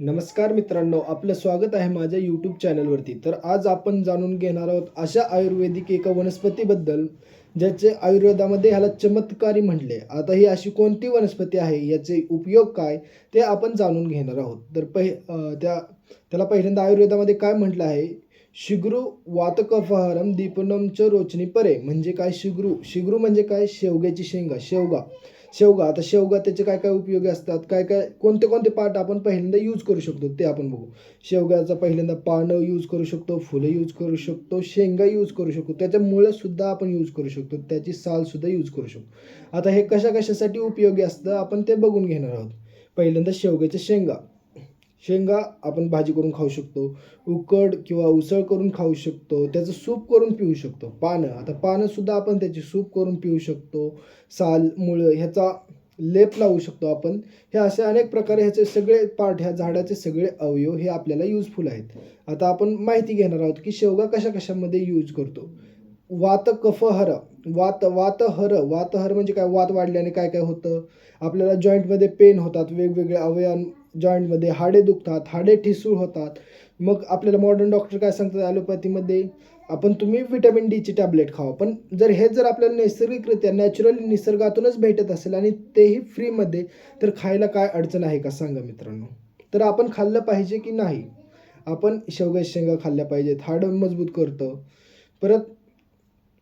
नमस्कार मित्रांनो आपलं स्वागत आहे माझ्या यूट्यूब चॅनलवरती तर आज आपण जाणून घेणार आहोत अशा आयुर्वेदिक एका वनस्पतीबद्दल ज्याचे आयुर्वेदामध्ये ह्याला चमत्कारी म्हटले. आता ही अशी कोणती वनस्पती आहे याचे उपयोग काय ते आपण जाणून घेणार आहोत. तर पहि त्या त्याला पहिल्यांदा आयुर्वेदामध्ये काय म्हटलं आहे? शिग्रू वातकफहरम दीपनम च रोचनी परे. म्हणजे काय शिग्रू? शिग्रू म्हणजे काय? शेवग्याची शेंगा शेवगा. शेवगा आता शेवगा त्याचे काय काय उपयोगी असतात काय काय कोणते कोणते पार्ट आपण पहिल्यांदा यूज करू शकतो ते आपण बघू. शेवग्याचा पहिल्यांदा पानं यूज करू शकतो फुलं यूज करू शकतो शेंगा यूज करू शकतो त्याच्या मुळंसुद्धा आपण यूज करू शकतो त्याची सालसुद्धा यूज करू शकतो. आता हे कशा कशासाठी उपयोगी असतं आपण ते बघून घेणार आहोत. पहिल्यांदा शेवग्याच्या शेंगा. शेंगा आपण भाजी करून खाऊ शकतो. उकड किंवा उसळ करून खाऊ शकतो. त्याचं सूप करून पिऊ शकतो. पानं. आता पानंसुद्धा आपण त्याची सूप करून पिऊ शकतो. साल मुळं ह्याचा लेप लावू शकतो आपण. हे असे अनेक प्रकारे ह्याचे सगळे पार्ट ह्या झाडाचे सगळे अवयव हे आपल्याला यूजफुल आहेत. आता आपण माहिती घेणार आहोत की शेवगा कशा कशामध्ये यूज करतो. वात कफहर वात वातहर. वातहर म्हणजे काय? वात वाढल्याने काय काय होतं? आपल्याला जॉईंटमध्ये पेन होतात. वेगवेगळे अवयव जॉईंटमध्ये हाडे दुखतात हाडे ठिसूळ होतात. मग आपल्याला मॉडर्न डॉक्टर काय सांगतात? ॲलोपॅथीमध्ये आपण तुम्ही विटॅमिन डीची टॅबलेट खावा. पण जर हे जर आपल्याला नैसर्गिकरित्या नॅचरली निसर्गातूनच भेटत असेल आणि तेही फ्रीमध्ये तर खायला काय अडचण आहे का सांगा मित्रांनो? तर आपण खाल्लं पाहिजे की नाही? आपण शेवग्या शेंगा खाल्ल्या पाहिजेत हाडं मजबूत करतं. परत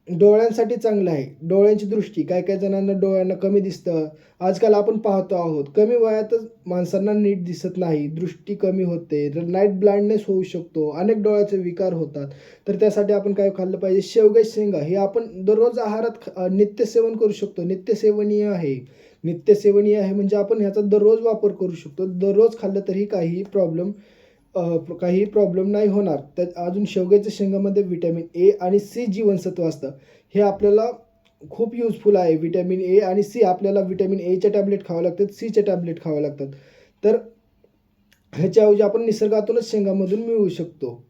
डोळ्यांसाठी चांगलं आहे. डोळ्यांची दृष्टी काय काय जणांना डोळ्यांना कमी दिसतं. आजकाल आपण पाहतो आहोत कमी वयातच माणसांना नीट दिसत नाही दृष्टी कमी होते तर नाईट ब्लाइंडनेस होऊ शकतो अनेक डोळ्याचे विकार होतात. तर त्यासाठी आपण काय खाल्लं पाहिजे? शेवगे शेंगा. हे आपण दररोज आहारात ख- अं, नित्यसेवन करू शकतो. नित्यसेवनीय आहे. नित्यसेवनीय आहे म्हणजे आपण ह्याचा दररोज वापर करू शकतो. दररोज खाल्लं तरी काही प्रॉब्लेम काही प्रॉब्लेम नाही होणार तर अजून शेवग्याच्या शेंगामध्ये विटॅमिन ए आणि सी जीवनसत्व असतं. हे आपल्याला खूप युजफुल आहे. विटॅमिन ए आणि सी आपल्याला विटॅमिन एच्या टॅबलेट खावं लागतात सीच्या टॅबलेट खावं लागतात. तर ह्याच्याऐवजी आपण निसर्गातूनच शेंगामधून मिळवू शकतो.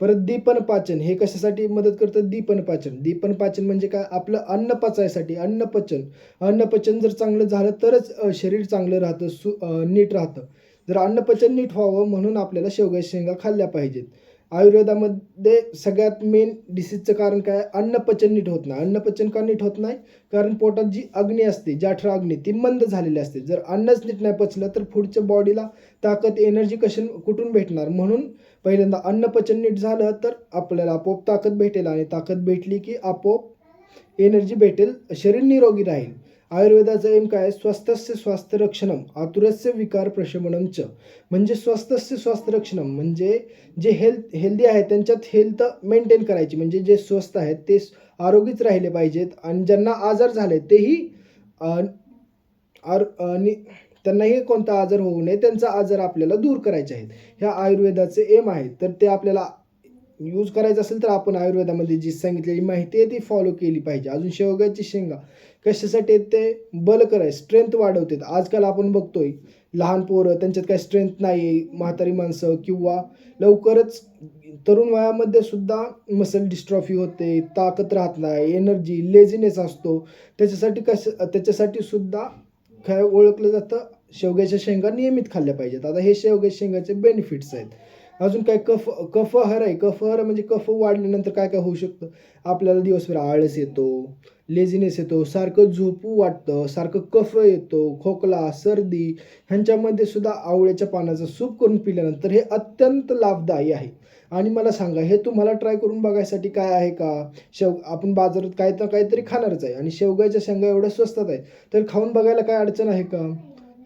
परत दीपन पाचन हे कशासाठी मदत करतं? दीपन पाचन. दीपन पाचन म्हणजे काय? आपलं अन्न पचायसाठी अन्नपचन अन्नपचन जर चांगलं झालं तरच शरीर चांगलं राहतं सु नीट राहतं. जर अन्नपचन नीट व्हावं म्हणून आपल्याला शेवग्याच्या शेंगा खाल्ल्या पाहिजेत. आयुर्वेदामध्ये सगळ्यात मेन डिसीजचं कारण काय? अन्नपचन नीट होत नाही. अन्नपचन का नीट होत नाही? कारण पोटात जी अग्नी असते जठरा अग्नी ती मंद झालेली असते. जर अन्नच नीट नाही पचलं तर पुढच्या बॉडीला ताकद एनर्जी कशी कुठून भेटणार? म्हणून पहिल्यांदा अन्नपचन नीट झालं तर आपल्याला आपोआप ताकद भेटेल आणि ताकद भेटली की आपोआप एनर्जी भेटेल शरीर निरोगी राहील. आयुर्वेदाचं एम काय? स्वस्तस्य स्वास्थ्य रक्षणम आतुरस्य विकार प्रशमनम च. म्हणजे स्वस्तस्य स्वास्थ्य रक्षणम म्हणजे जे हेल्थ हेल्दी आहेत त्यांच्यात हेल्थ मेंटेन करायची. म्हणजे जे स्वस्त आहेत ते आरोगीच राहिले पाहिजेत. आणि ज्यांना आजार झाले तेही आर आणि त्यांनाही कोणता आजार होऊ नये त्यांचा आजार आपल्याला दूर करायचे आहेत. ह्या आयुर्वेदाचे एम आहेत. तर ते आपल्याला यूज करायचं असेल तर आपण आयुर्वेदामध्ये जी सांगितलेली माहिती आहे ती फॉलो केली पाहिजे. अजून शेवग्याची शेंगा. कशासाठी आहेत ते? बल कराय स्ट्रेंथ वाढवतात. आजकाल आपण बघतोय लहान पोरं त्यांच्यात काही स्ट्रेंथ नाही म्हातारी माणसं किंवा लवकरच तरुण वयामध्ये सुद्धा मसल डिस्ट्रॉफी होते ताकद राहत नाही एनर्जी लेझीनेस असतो. त्याच्यासाठी कसं त्याच्यासाठी सुद्धा काय ओळखलं जातं शेवग्याच्या शेंगा नियमित खाल्ल्या पाहिजेत. आता हे शेवग्याच्या शेंगाचे बेनिफिट्स आहेत. अजून काय कफ कफहर आहे. कफहर म्हणजे कफ वाढल्यानंतर काय काय होऊ शकतं? आपल्याला दिवसभर आळस येतो लेझिनेस येतो सारखं झोपू वाटतं सारखं कफ येतो खोकला सर्दी ह्यांच्यामध्ये सुद्धा आवळ्याच्या पानाचं सूप करून पिल्यानंतर हे अत्यंत लाभदायी आहे. आणि मला सांगा हे तुम्हाला ट्राय करून बघायसाठी काय आहे का? शेव आपण बाजारात काय तर काहीतरी खाणारच आहे आणि शेवग्याच्या शेंगा एवढ्या स्वस्तात आहे तर खाऊन बघायला काय अडचण आहे का?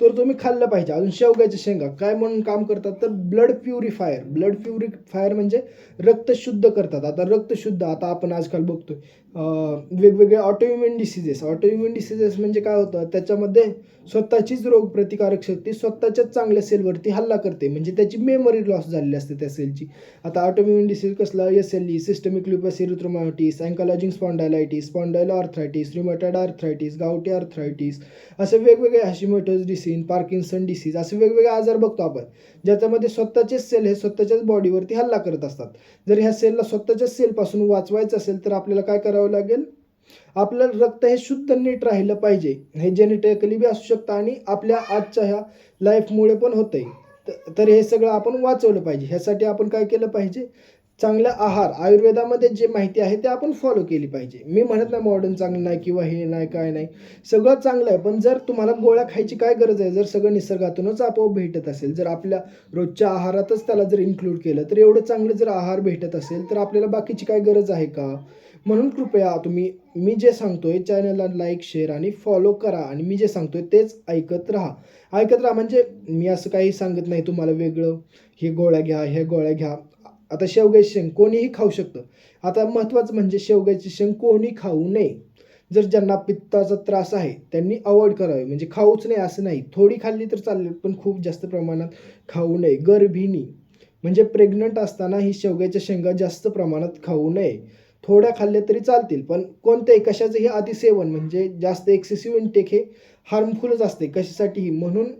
तर तुम्ही खाल्लं पाहिजे. अजून शेवग्याच्या शेंगा. काय म्हणून काम करतात? तर ब्लड प्युरिफायर ब्लड प्युरिफायर म्हणजे रक्त शुद्ध करतात. आता रक्त शुद्ध आता आपण आजकाल बघतोय. वेगवेगळे ऑटोइम्युन डिसिजेस ऑटोइम्युन डिसिजेस म्हणजे काय होतं? त्याच्यामध्ये स्वतःचीच रोगप्रतिकारक शक्ती स्वतःच्याच चांगल्या सेलवरती हल्ला करते. म्हणजे त्याची मेमरी लॉस झालेली असते त्या सेलची आता ऑटोम्युन डिसीज कसला? S L E systemic lupus erythematosus ankylosing spondylitis spondyloarthritis rheumatoid arthritis gouty arthritis असे वेगवेगळे हॅशिमोटोज डिसीन पार्किन्सन डिसीज असे वेगवेगळे आजार बघतो आपण. ज्याच्यामध्ये स्वतःचेच सेल हे स्वतःच्याच बॉडीवरती हल्ला करत असतात. जर ह्या सेलला स्वतःच्याच सेलपासून वाचवायचं असेल तर आपल्याला काय करावं लागेल. आपलं रक्त हे शुद्ध नीट राहिलं पाहिजे. हे जेनेटिकली बी असू शकतं आणि आपल्या आजच्या ह्या लाईफमुळे पण होतंय. तर हे सगळं आपण वाचवलं पाहिजे. ह्यासाठी आपण काय केलं पाहिजे? चांगला आहार. आयुर्वेदामध्ये जे माहिती आहे ते आपण फॉलो केली पाहिजे. मी म्हणत नाही मॉडर्न चांगलं नाही किंवा हे नाही काय नाही. सगळं चांगलं आहे. पण जर तुम्हाला गोळ्या खायची काय गरज आहे? जर सगळं निसर्गातूनच आपोआप भेटत असेल जर आपल्या रोजच्या आहारातच त्याला जर इन्क्लूड केलं तर एवढं चांगलं जर आहार भेटत असेल तर आपल्याला बाकीची काय गरज आहे का? म्हणून कृपया तुम्ही मी जे सांगतोय चॅनलला लाईक शेअर आणि फॉलो करा. आणि मी जे सांगतोय तेच ऐकत राहा. ऐकत राहा म्हणजे मी असं काही सांगत नाही तुम्हाला वेगळं. हे गोळ्या घ्या हे गोळ्या घ्या. आता शेवग्याचे शेंग कोणीही खाऊ शकतं. आता महत्त्वाचं म्हणजे शेवग्याचे शेंग कोणी खाऊ नये. जर ज्यांना पित्ताचा त्रास आहे त्यांनी अवॉइड करावे. म्हणजे खाऊच नाही असं नाही. थोडी खाल्ली तर चालेल पण खूप जास्त प्रमाणात खाऊ नये. गर्भिणी. म्हणजे प्रेग्नंट असताना ही शेवग्याच्या शेंगा जास्त प्रमाणात खाऊ नये. थोड्या खाल्ल्या तरी चालतील पण कोणत्याही कशाचंही अतिसेवन म्हणजे जास्त एक्सेसिव्ह इंटेक हे हार्मफुलच असते. कशासाठीही म्हणून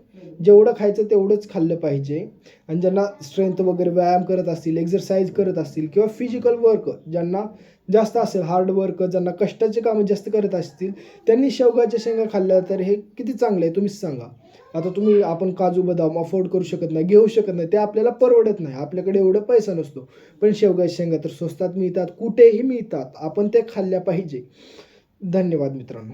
जेवढं खायचं तेवढंच खाल्लं पाहिजे. आणि ज्यांना स्ट्रेंथ वगैरे व्यायाम करत असतील एक्झरसाईज करत असतील किंवा फिजिकल वर्क ज्यांना जास्त असेल हार्ड वर्क ज्यांना कष्टाचे कामं जास्त करत असतील त्यांनी शेवगाच्या शेंगा खाल्ल्या तर हे किती चांगलं आहे तुम्हीच सांगा. आता तुम्ही आपण काजू बदाम अफोर्ड करू शकत नाही घेऊ शकत नाही ते आपल्याला परवडत नाही. आपल्याकडे एवढं पैसा नसतो. पण शेवगाच्या शेंगा तर स्वस्तात मिळतात कुठेही मिळतात. आपण ते खाल्ल्या पाहिजे. धन्यवाद मित्रांनो.